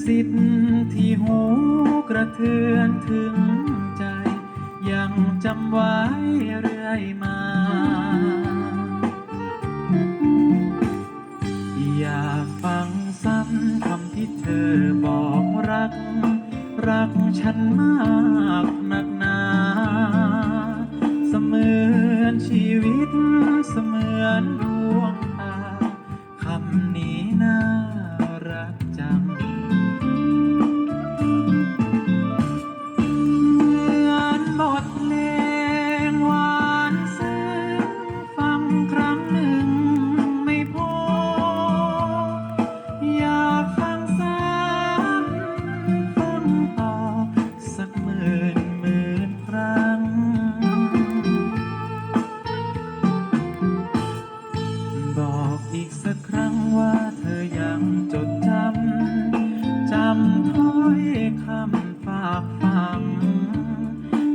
ซิบที่หูกระเทือนถึงใจ ยังจำไว้เรื่อยมา อยากฟังซ้ำคำที่เธอบอกรัก รักฉันมากนักหนา เสมือนชีวิตเสมือนดวงตาคำนี้น่ารักจัง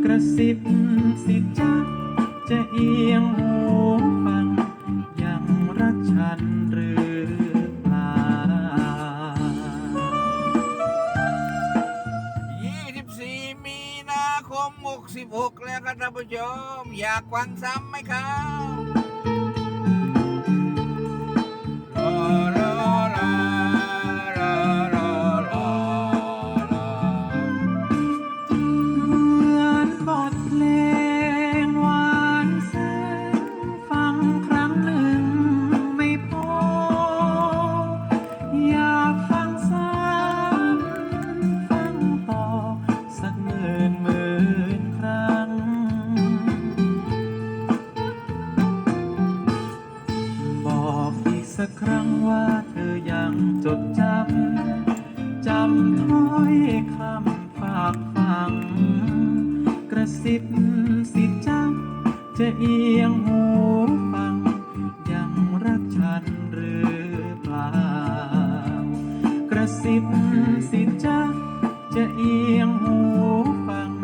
กระซิบสิจ๊ะจะเอียงหูฟัง ยังรักฉันหรือเปล่า24 มีนาคม 66 แล้วครับท่านผู้ชม อยากฟังซ้ำไหมครับ สักครั้งว่าเธอยังจดจำ จำถ้อยคำฝากฟัง กระซิบสิจ๊ะจะเอียงหูฟัง ยังรักฉันหรือเปล่า กระซิบสิจ๊ะจะเอียงหูฟัง